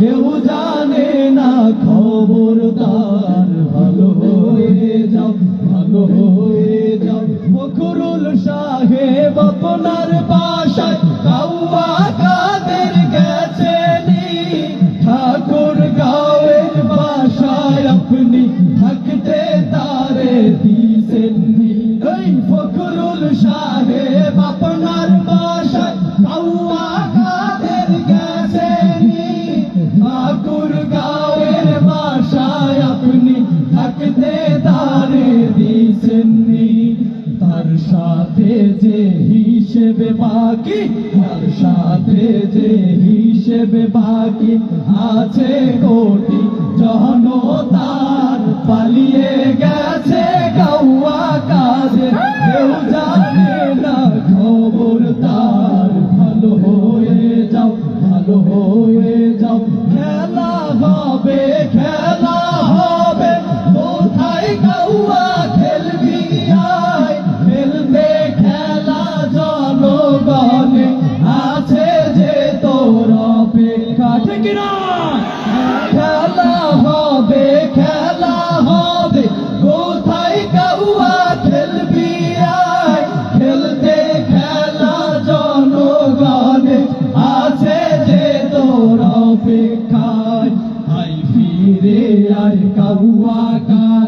কেউ জানে না খবর ভালো হয়ে যাও, ভালো হয়ে যাও। সাহেব আপনার কাদের গেছে ঠাকুর গাঁয়ের বাসায় আপনি থাকতে তারে এই ফখরুল সাহেব দিছেননি তার সাথে যে হিসেবে বাকি, তার সাথে যে হিসেবে বাকি আছে কোটি জনতার। পালিয়ে গেছে গাওয়া কাজে, কেউ জানে না খবর তার। ভালো হয়ে যাও, ভালো হয়ে যাও। খেলা হবে, খেলা খেলা হবে খেলা হবে। কোথায় গাওয়া খেলবি খেলতে খেলা জনগণে আছে যে তোর অপেক্ষায়। আই ফিরে আয় কাউয়া কাদে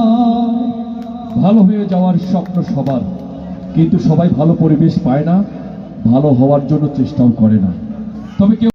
ভালো হয়ে যাওয়ার স্বপ্ন সবার। কিন্তু সবাই ভালো পরিবেশ পায় না, ভালো হওয়ার জন্য চেষ্টাও করে না। তবে কেউ